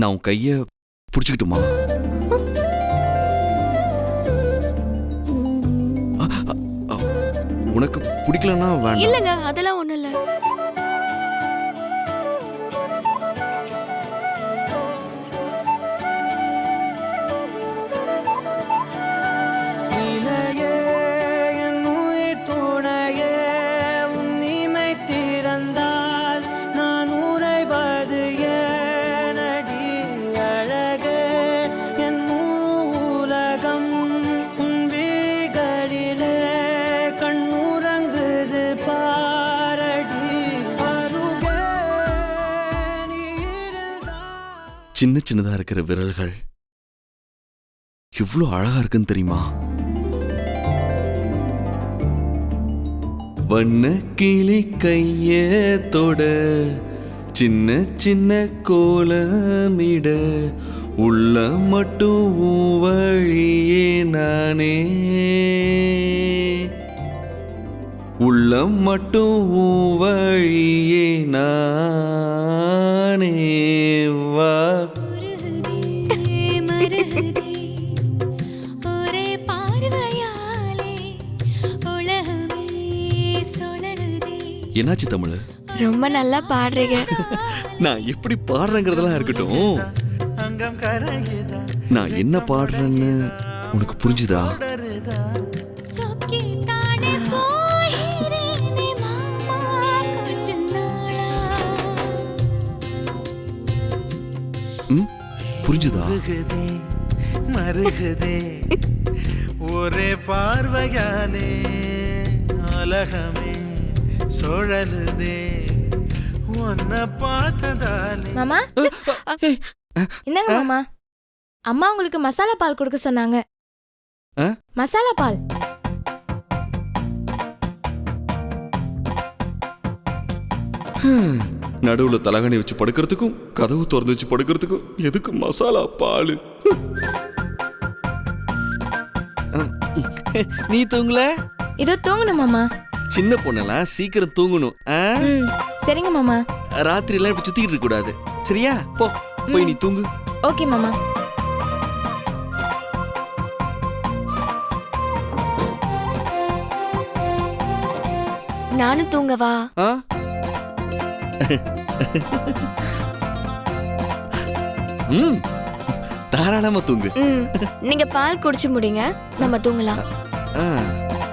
நான் உன் கைய பிடிச்சுக்கிட்டுமா? உனக்கு பிடிக்கலன்னா வேண்டாம். இல்லங்க அதெல்லாம் ஒண்ணும் இல்லை. சின்ன சின்னதா இருக்கிற விரல்கள். இவ்வளோ அழகா இருக்குன்னு தெரியுமா? வண்ண கிளி கைய தொட சின்ன சின்ன கோலமிட உள்ள மட்டும் வழியே நானே. உள்ளம் மட்டும் வழியே நான் என்னாச்சு தமிழ்? ரொம்ப நல்லா பாடுறீங்க. நான் எப்படி பாடுறேங்கிறதெல்லாம் இருக்கட்டும். நான் என்ன பாடுறேன்னு உனக்கு புரிஞ்சுதா? புரிஞ்சுதா? மருகுதே. ஒரே பார்வையாலே அலகமே சுழலுதே. உன்னை பார்த்ததாலே. மாமா? இந்தாங்க மாமா? அம்மா உங்களுக்கு மசாலா பால் கொடுக்க சொன்னாங்க. ஆ? மசாலா பால். நடுவுல தலகாணி வச்சு படுக்கிறதுக்கும் கதவு திறந்து வச்சு படுக்கிறதுக்கும் எதுக்கு மசாலா பால்? நீ தூங்கல? இதோ தூங்கணும் மாமா. சின்ன பொண்ணெல்லாம் சீக்கிரம் தூங்கணும் ஆ? ம் சரிங்க மாமா. ராத்திரி எல்லாம் இப்படி சுத்திக்கிட்டு இருக்க கூடாது. சரியா? போ போய் நீ தூங்கு. ஓகே மாமா. நானும் தூங்கவா? ஆ? ம் தாராளமா தூங்கு. ம் நீங்க பால் குடிச்சு முடிங்க. நம்ம தூங்கலாம். 嗯。